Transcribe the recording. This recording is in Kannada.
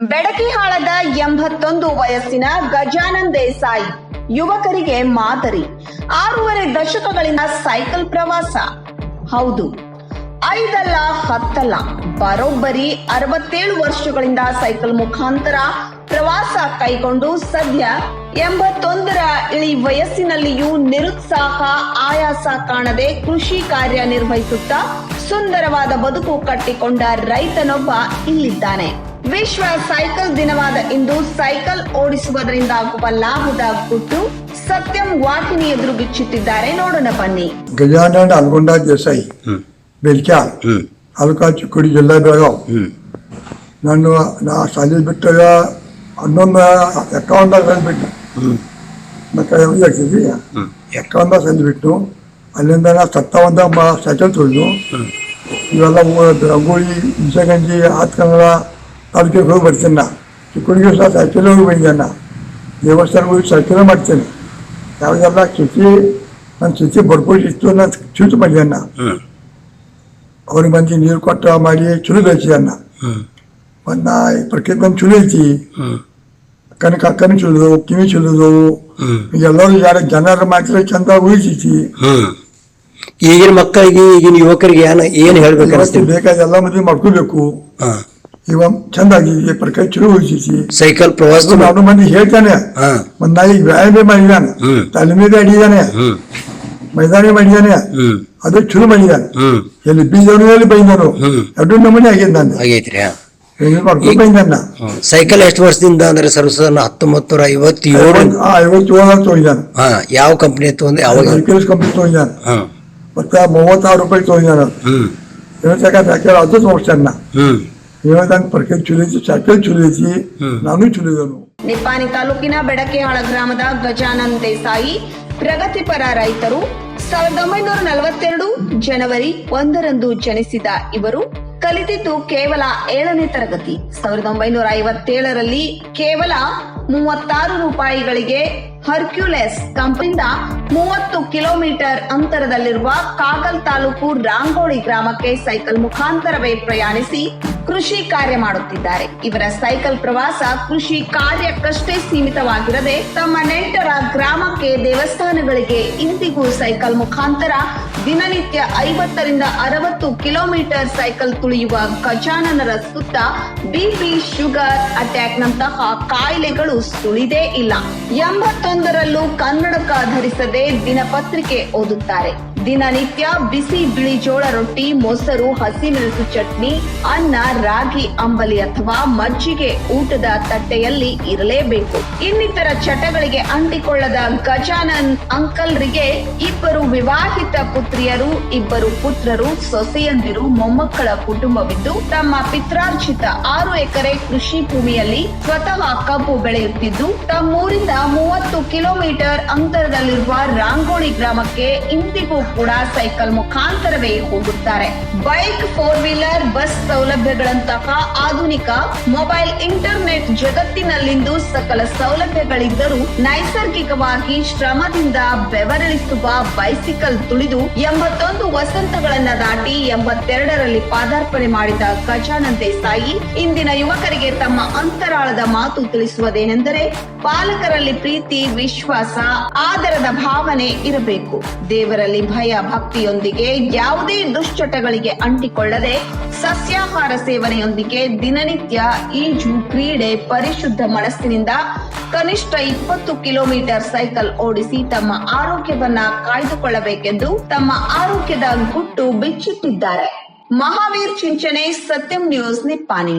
ಬೆಡಕಿಹಾಳದ ಎಂಬತ್ತೊಂದು ವಯಸ್ಸಿನ ಗಜಾನನ್ ದೇಸಾಯಿ, ಯುವಕರಿಗೆ ಮಾದರಿ. ಆರೂವರೆ ದಶಕಗಳಿಂದ ಸೈಕಲ್ ಪ್ರವಾಸ. ಹೌದು, ಐದಲ್ಲ ಹತ್ತಲ್ಲ, ಬರೋಬ್ಬರಿ ಅರವತ್ತೇಳು ವರ್ಷಗಳಿಂದ ಸೈಕಲ್ ಮುಖಾಂತರ ಪ್ರವಾಸ ಕೈಗೊಂಡು ಸದ್ಯ ಎಂಬತ್ತೊಂದರ ಇಳಿ ವಯಸ್ಸಿನಲ್ಲಿಯೂ ನಿರುತ್ಸಾಹ, ಆಯಾಸ ಕಾಣದೆ ಕೃಷಿ ಕಾರ್ಯ ನಿರ್ವಹಿಸುತ್ತಾ ಸುಂದರವಾದ ಬದುಕು ಕಟ್ಟಿಕೊಂಡ ರೈತನೊಬ್ಬ ಇಲ್ಲಿದ್ದಾನೆ. ವಿಶ್ವ ಸೈಕಲ್ ದಿನವಾದ ಇಂದು ಸೈಕಲ್ ಓಡಿಸುವುದರಿಂದ ಆಗುವ ಲಾಭದ ಗುಟ್ಟು ಸತ್ಯಂ ವಾಹಿನಿ ಎದುರು ಬಿಚ್ಚುತ್ತಿದ್ದಾರೆ. ನೋಡೋಣ ಬನ್ನಿ. ಗಜಾನಂದ ಅಲ್ಗೊಂಡ ದೇಸಾಯಿ ಬೆಲ್ಕ್ಯಾ ತಾಲೂಕಾ ಚಿಕ್ಕೋಡಿ ಜಿಲ್ಲಾ ಬೆಳಗಾವ್. ನಾನು ನಾ ಶಾಲೆ ಬಿಟ್ಟಾಗ ಹನ್ನೊಂದು ಎಕ್ಕವಂದ ಸಂದ್ಬಿಟ್ಟು ಮತ್ತೆ ಆಗ್ತಿದ್ವಿ ಎಕ್ಕವಂದ ಸಂದ್ಬಿಟ್ಟು ಅಲ್ಲಿಂದ ನಾ ಸತ್ತವಂದ ಮ ಸೈಕಲ್ ತುಳಿದು ಇವೆಲ್ಲ ರಂಗೋಳಿ ಹುಣಸೆಗಂಜಿ ಆತ್ ಕನ್ನಡ ತಾಲೂಕಿಗೆ ಹೋಗಿ ಬರ್ತೀನಿ ನಾ. ಚಿಕ್ಕಡಿಗೆ ಸಹ ಸೈಕಲ್ ಹೋಗಿ ಬಂದಿದ್ದೆ ನಾ. ದೇವಸ್ಥಾನಕ್ಕೆ ಹೋಗಿ ಸೈಕಲ್ ಮಾಡ್ತೇನೆ. ಯಾವುದೆಲ್ಲ ಚುಚಿ ನನ್ನ ಚುಚಿ ಬರ್ಕೊಟ್ಟಿತ್ತು ನಾನು ಚೂತು ಮಾಡಿದೆ ನಾ. ಅವ್ರಿಗೆ ಬಂದು ನೀರು ಕೊಟ್ಟ ಮಾಡಿ ಬೆಳೆಸಿ ಅನ್ನ ಒಂದು ನಾ ಪ್ರಕೃತಿ ಬಂದು ಚುಳು ಐತಿ. ಕನಕ ಕಣ್ಣು ಚುಲಿದು ಕಿವಿ ಚುಲಿದು ಎಲ್ಲರೂ ಯಾರ ಜನರ ಮಾತ್ರ ಚಂದ ಉಳಿತೈತಿ. ಈಗಿನ ಮಕ್ಕಳಿಗೆ ಈಗಿನ ಯುವಕರಿಗೆ ಏನ ಏನ್ ಹೇಳ್ಬೇಕು ಬೇಕಾದ ಎಲ್ಲ ಮದುವೆ ಮಾಡ್ಕೋಬೇಕು. ಇವ ಚಂದ ಪ್ರಕಾರ ಹೋಗಿ ಸೈಕಲ್ ಪ್ರವಾಸ ನಾನು ಮಂದಿ ಹೇಳ್ತಾನೆ. ಒಂದ್ ನಾಯಿ ವ್ಯಾಯಾಮ ಮಾಡಿದಾನೆ. ಹ್ಮ್. ತಲೆ ಮೇಲೆ ಅಡಿದಾನೆ. ಮೈದಾನ ಮಾಡಿದಾನೆ. ಅದು ಚುರು ಮಾಡಿದಾನೆ. ಎಲ್ಲಿ ಬೀಜನು ಎಲ್ಲಿ ಬೈದನು. ಎರಡು ನಮೂನೆ ಆಗಿದ್ದಾನೆ ಆಗೈತ್ರಿ. ಸೈಕಲ್ ಎಷ್ಟು ವರ್ಷದಿಂದ ಅಂದ್ರೆ ಸರ್ವಸಾಧಾರಣ ಹತ್ತೊಂಬತ್ತು ನೂರ ಐವತ್ತೇಳು ತೊಗೊಂಡಿದ್ದಾನೆ ಯಾವ ಕಂಪನಿ ತಗೊಂಡೆ? ಯಾವಾಗ ಸೈಕಲ್ಸ್ ಕಂಪ್ನಿ ತೊಗೊಂಡಿದ್ದಾನೆ ಮತ್ತೆ ಮೂವತ್ತಾರು ರೂಪಾಯಿ ತೊಗೊಂಡಿದ್ದಾನೆ ಇವತ್ತಾಗ ಸೈಕಲ್ ಅದು ತೋರಿಸ್ತಾನ ಇವತ್ತಾಗ ಪ್ರಕೃತಿ ಚುಲಿಸಿ ಸೈಕಲ್ ಚುಲಿಸಿ. ನಾನು ಚುಲಿದನು. ನಿಪ್ಪಾನಿ ತಾಲೂಕಿನ ಬೆಡಕೆಹಾಳ ಗ್ರಾಮದ ಗಜಾನನ್ ದೇಸಾಯಿ ಪ್ರಗತಿಪರ ರೈತರು. ಸಾವಿರದ ಒಂಬೈನೂರ ನಲವತ್ತೆರಡು ಜನವರಿ ಒಂದರಂದು ಜನಿಸಿದ ಇವರು. ಕಲಿತಿದ್ದು ಕೇವಲ ಏಳನೇ ತರಗತಿ. ಸಾವಿರದ ಒಂಬೈನೂರ ಐವತ್ತೇಳರಲ್ಲಿ ಕೇವಲ ಮೂವತ್ತಾರು ರೂಪಾಯಿಗಳಿಗೆ ಹರ್ಕ್ಯುಲೆಸ್ ಕಂಪನಿಯಿಂದ ಮೂವತ್ತು ಕಿಲೋಮೀಟರ್ ಅಂತರದಲ್ಲಿರುವ ಕಾಗಲ್ ತಾಲೂಕು ರಾಂಗೋಳಿ ಗ್ರಾಮಕ್ಕೆ ಸೈಕಲ್ ಮುಖಾಂತರವೇ ಪ್ರಯಾಣಿಸಿ ಕೃಷಿ ಕಾರ್ಯ ಮಾಡುತ್ತಿದ್ದಾರೆ. ಇವರ ಸೈಕಲ್ ಪ್ರವಾಸ ಕೃಷಿ ಕಾರ್ಯಕ್ಕಷ್ಟೇ ಸೀಮಿತವಾಗಿರದೆ ತಮ್ಮ ನೆಂಟರ ಗ್ರಾಮಕ್ಕೆ, ದೇವಸ್ಥಾನಗಳಿಗೆ ಇಂದಿಗೂ ಸೈಕಲ್ ಮುಖಾಂತರ ದಿನನಿತ್ಯ ಐವತ್ತರಿಂದ ಅರವತ್ತು ಕಿಲೋಮೀಟರ್ ಸೈಕಲ್ ತುಳಿಯುವ ಗಜಾನನರ ಸುತ್ತ ಬಿಪಿ ಶುಗರ್ ಅಟ್ಯಾಕ್ ನಂತಹ ಕಾಯಿಲೆಗಳು ಸುಳಿದೇ ಇಲ್ಲ. ಎಂಬತ್ತೊಂದರಲ್ಲೂ ಕನ್ನಡಕ ಧರಿಸದೆ ದಿನಪತ್ರಿಕೆ ಓದುತ್ತಾರೆ. ದಿನನಿತ್ಯ ಬಿಸಿ ಬಿಳಿ ಜೋಳ ರೊಟ್ಟಿ, ಮೊಸರು, ಹಸಿಮೆಣಸು ಚಟ್ನಿ, ಅನ್ನ, ರಾಗಿ, ಅಂಬಲಿ ಅಥವಾ ಮಜ್ಜಿಗೆ ಊಟದ ತಟ್ಟೆಯಲ್ಲಿ ಇರಲೇಬೇಕು. ಇನ್ನಿತರ ಚಟಗಳಿಗೆ ಅಂಟಿಕೊಳ್ಳದ ಗಜಾನನ್ ಅಂಕಲ್ರಿಗೆ ಇಬ್ಬರು ವಿವಾಹಿತ ಪುತ್ರಿಯರು, ಇಬ್ಬರು ಪುತ್ರರು, ಸೊಸೆಯಂದಿರು, ಮೊಮ್ಮಕ್ಕಳ ಕುಟುಂಬವಿದ್ದು, ತಮ್ಮ ಪಿತ್ರಾರ್ಜಿತ ಆರು ಎಕರೆ ಕೃಷಿ ಭೂಮಿಯಲ್ಲಿ ಸ್ವತಃ ಕಬ್ಬು ಬೆಳೆಯುತ್ತಿದ್ದು, ತಮ್ಮೂರಿಂದ ಮೂವತ್ತು ಕಿಲೋಮೀಟರ್ ಅಂತರದಲ್ಲಿರುವ ರಾಂಗೋಳಿ ಗ್ರಾಮಕ್ಕೆ ಇಂದಿಗೂ ಕೂಡ ಸೈಕಲ್ ಮುಖಾಂತರವೇ ಹೋಗುತ್ತಾರೆ ಬೈಕ್ ಫೋರ್ ವೀಲರ್ ಬಸ್ ಸೌಲಭ್ಯಗಳಂತಹ ಆಧುನಿಕ ಮೊಬೈಲ್ ಇಂಟರ್ನೆಟ್ ಜಗತ್ತಿನಲ್ಲಿಂದು ಸಕಲ ಸೌಲಭ್ಯಗಳಿದ್ದರೂ ನೈಸರ್ಗಿಕವಾಗಿ ಶ್ರಮದಿಂದ ಬೆವರಳಿಸುವ ಬೈಸಿಕಲ್ ತುಳಿದು ಎಂಬತ್ತೊಂದು ವಸಂತಗಳನ್ನ ದಾಟಿ ಎಂಬತ್ತೆರಡರಲ್ಲಿ ಪಾದಾರ್ಪಣೆ ಮಾಡಿದ ಗಜಾನಂದ ದೇಸಾಯಿ ಇಂದಿನ ಯುವಕರಿಗೆ ತಮ್ಮ ಅಂತರಾಳದ ಮಾತು ತಿಳಿಸುವುದೇನೆಂದರೆ ಪಾಲಕರಲ್ಲಿ ಪ್ರೀತಿ, ವಿಶ್ವಾಸ, ಆದರದ ಭಾವನೆ ಇರಬೇಕು. ದೇವರಲ್ಲಿ ಭಯ, ಭಕ್ತಿಯೊಂದಿಗೆ ಯಾವುದೇ ದುಶ್ಚಟಗಳಿಗೆ ಅಂಟಿಕೊಳ್ಳದೆ ಸಸ್ಯಾಹಾರ ಸೇವನೆಯೊಂದಿಗೆ ದಿನನಿತ್ಯ ಈಜು ಕ್ರೀಡೆ ಪರಿಶುದ್ಧ ಮನಸ್ಸಿನಿಂದ ಕನಿಷ್ಠ ಇಪ್ಪತ್ತು ಕಿಲೋಮೀಟರ್ ಸೈಕಲ್ ಓಡಿಸಿ ತಮ್ಮ ಆರೋಗ್ಯವನ್ನ ಕಾಯ್ದುಕೊಳ್ಳಬೇಕೆಂದು ತಮ್ಮ ಆರೋಗ್ಯದ ಗುಟ್ಟು ಬಿಚ್ಚುತ್ತಿದ್ದಾರೆ ಮಹಾವೀರ್ ಚಿಂಚನೆ ಸತ್ಯಂ ನ್ಯೂಸ್, ನಿಪ್ಪಾಣಿ.